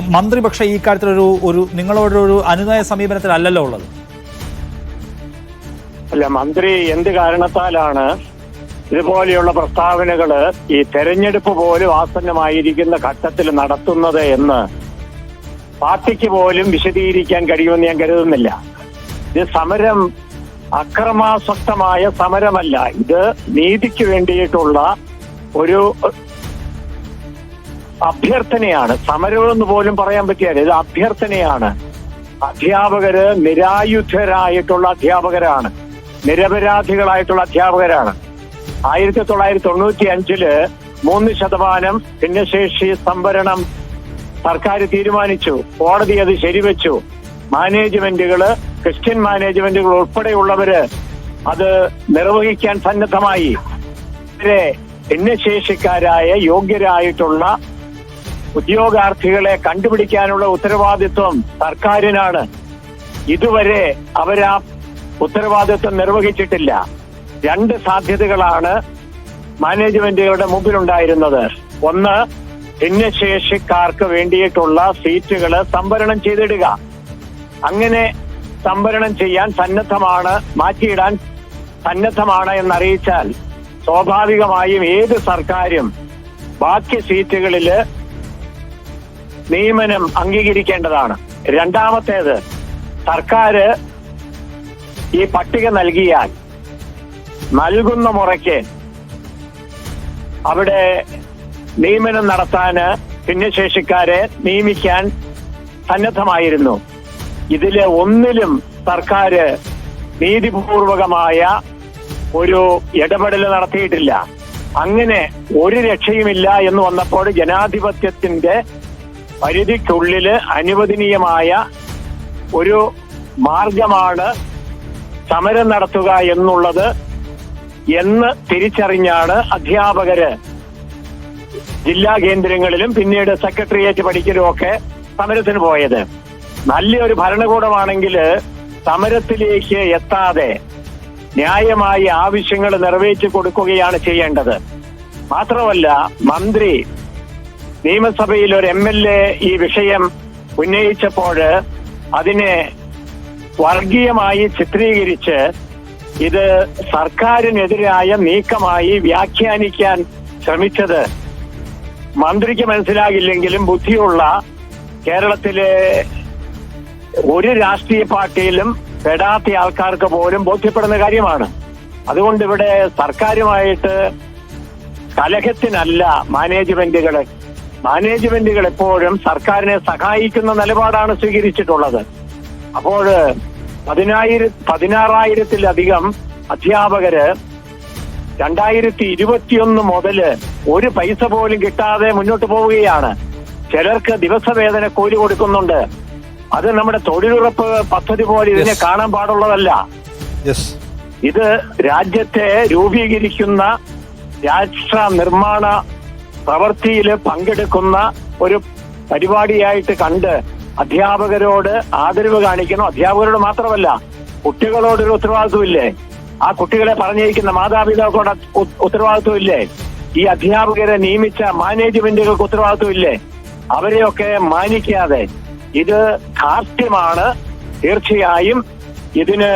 മന്ത്രി പക്ഷേ ഈ കാര്യത്തിൽ ഒരു ഒരു നിങ്ങളോടൊരു അനുനയ സമീപനത്തിലല്ലല്ലോ ഉള്ളത്? അല്ല മന്ത്രി എന്ത് കാരണത്താലാണ് ഇതുപോലെയുള്ള പ്രസ്താവനകൾ ഈ തെരഞ്ഞെടുപ്പ് പോലും ആസന്നമായിരിക്കുന്ന ഘട്ടത്തിൽ നടത്തുന്നത് എന്ന് പാർട്ടിക്ക് പോലും വിശദീകരിക്കാൻ കഴിയുമെന്ന് ഞാൻ കരുതുന്നില്ല. ഇത് സമരം അക്രമാസക്തമായ സമരമല്ല. ഇത് നീതിക്ക് വേണ്ടിയിട്ടുള്ള ഒരു അഭ്യർത്ഥനയാണ്. സമരമെന്ന് പോലും പറയാൻ പറ്റിയാൽ ഇത് അഭ്യർത്ഥനയാണ്. അധ്യാപകര് നിരായുധരായിട്ടുള്ള അധ്യാപകരാണ്. നിരപരാധികളായിട്ടുള്ള അധ്യാപകരാണ്. ആയിരത്തി തൊള്ളായിരത്തി തൊണ്ണൂറ്റി അഞ്ചിൽ മൂന്ന് ശതമാനം ഭിന്നശേഷി സംവരണം സർക്കാർ തീരുമാനിച്ചു. കോടതി അത് ശരിവെച്ചു. മാനേജ്മെന്റുകൾ ക്രിസ്ത്യൻ മാനേജ്മെന്റുകൾ ഉൾപ്പെടെയുള്ളവര് അത് നിർവഹിക്കാൻ സന്നദ്ധമായി. ഭിന്നശേഷിക്കാരായ യോഗ്യരായിട്ടുള്ള ഉദ്യോഗാർത്ഥികളെ കണ്ടുപിടിക്കാനുള്ള ഉത്തരവാദിത്വം സർക്കാരിനാണ്. ഇതുവരെ അവരാ ഉത്തരവാദിത്വം നിർവഹിച്ചിട്ടില്ല. രണ്ട് സാധ്യതകളാണ് മാനേജ്മെന്റുകളുടെ മുമ്പിലുണ്ടായിരുന്നത്. ഒന്ന് ഭിന്നശേഷിക്കാർക്ക് വേണ്ടിയിട്ടുള്ള സീറ്റുകൾ സംവരണം ചെയ്തിടുക. അങ്ങനെ സംവരണം ചെയ്യാൻ സന്നദ്ധമാണ് മാറ്റിയിടാൻ സന്നദ്ധമാണ് എന്നറിയിച്ചാൽ സ്വാഭാവികമായും ഏത് സർക്കാരും ബാക്കി സീറ്റുകളിൽ നിയമനം അംഗീകരിക്കേണ്ടതാണ്. രണ്ടാമത്തേത് സർക്കാർ ഈ പട്ടിക നൽകിയാൽ നൽകുന്ന മുറയ്ക്ക് അവിടെ നിയമനം നടത്താന് ഭിന്നശേഷിക്കാരെ നിയമിക്കാൻ സന്നദ്ധമായിരുന്നു. ഇതിൽ ഒന്നിലും സർക്കാർ നീതിപൂർവകമായ ഒരു ഇടപെടൽ നടത്തിയിട്ടില്ല. അങ്ങനെ ഒരു രക്ഷയുമില്ല എന്ന് വന്നപ്പോൾ ജനാധിപത്യത്തിന്റെ പരിധിക്കുള്ളിൽ അനുവദനീയമായ ഒരു മാർഗമാണ് സമരം നടത്തുക എന്നുള്ളത് എന്ന് തിരിച്ചറിഞ്ഞാണ് അധ്യാപകര് ജില്ലാ കേന്ദ്രങ്ങളിലും പിന്നീട് സെക്രട്ടേറിയറ്റ് പഠിക്കലും ഒക്കെ സമരത്തിന് പോയത്. നല്ലൊരു ഭരണകൂടമാണെങ്കിൽ സമരത്തിലേക്ക് എത്താതെ ന്യായമായി ആവശ്യങ്ങൾ നിറവേറ്റി കൊടുക്കുകയാണ് ചെയ്യേണ്ടത്. മാത്രമല്ല മന്ത്രി നിയമസഭയിൽ ഒരു എം എൽ എ ഈ വിഷയം ഉന്നയിച്ചപ്പോൾ അതിനെ വർഗീയമായി ചിത്രീകരിച്ച് ഇത് സർക്കാരിനെതിരായ നീക്കമായി വ്യാഖ്യാനിക്കാൻ ശ്രമിച്ചത്. മന്ത്രിക്ക് മനസ്സിലാകില്ലെങ്കിലും ബുദ്ധിയുള്ള കേരളത്തിലെ ഒരു രാഷ്ട്രീയ പാർട്ടിയിലും പെടാത്ത ആൾക്കാർക്ക് പോലും ബോധ്യപ്പെടുന്ന കാര്യമാണ്. അതുകൊണ്ട് ഇവിടെ സർക്കാരുമായിട്ട് കലഹത്തിനല്ല മാനേജ്മെന്റുകൾ മാനേജ്മെന്റുകൾ എപ്പോഴും സർക്കാരിനെ സഹായിക്കുന്ന നിലപാടാണ് സ്വീകരിച്ചിട്ടുള്ളത്. അപ്പോൾ പതിനായിര പതിനാറായിരത്തിലധികം അധ്യാപകര് രണ്ടായിരത്തി ഇരുപത്തിയൊന്ന് മുതൽ ഒരു പൈസ പോലും കിട്ടാതെ മുന്നോട്ട് പോവുകയാണ്. ചിലർക്ക് ദിവസവേതന കൂലി കൊടുക്കുന്നുണ്ട്. അത് നമ്മുടെ തൊഴിലുറപ്പ് പദ്ധതി പോലെ ഇതിനെ കാണാൻ പാടുള്ളതല്ല. ഇത് രാജ്യത്തെ രൂപീകരിക്കുന്ന രാഷ്ട്ര നിർമ്മാണ പ്രവൃത്തിയിൽ പങ്കെടുക്കുന്ന ഒരു പരിപാടിയായിട്ട് കണ്ട് അധ്യാപകരോട് ആദരവ് കാണിക്കണം അധ്യാപകരോട് മാത്രമല്ല കുട്ടികളോടൊരു ഉത്തരവാദിത്വമില്ലേ? ആ കുട്ടികളെ പറഞ്ഞിരിക്കുന്ന മാതാപിതാക്കളോട് ഉത്തരവാദിത്വമില്ലേ? ഈ അധ്യാപകരെ നിയമിച്ച മാനേജ്മെന്റുകൾക്ക് ഉത്തരവാദിത്വമില്ലേ? അവരെയൊക്കെ മാനിക്കാതെ ഇത് ധാർഷ്ട്യമാണ് തീർച്ചയായും ഇതിന്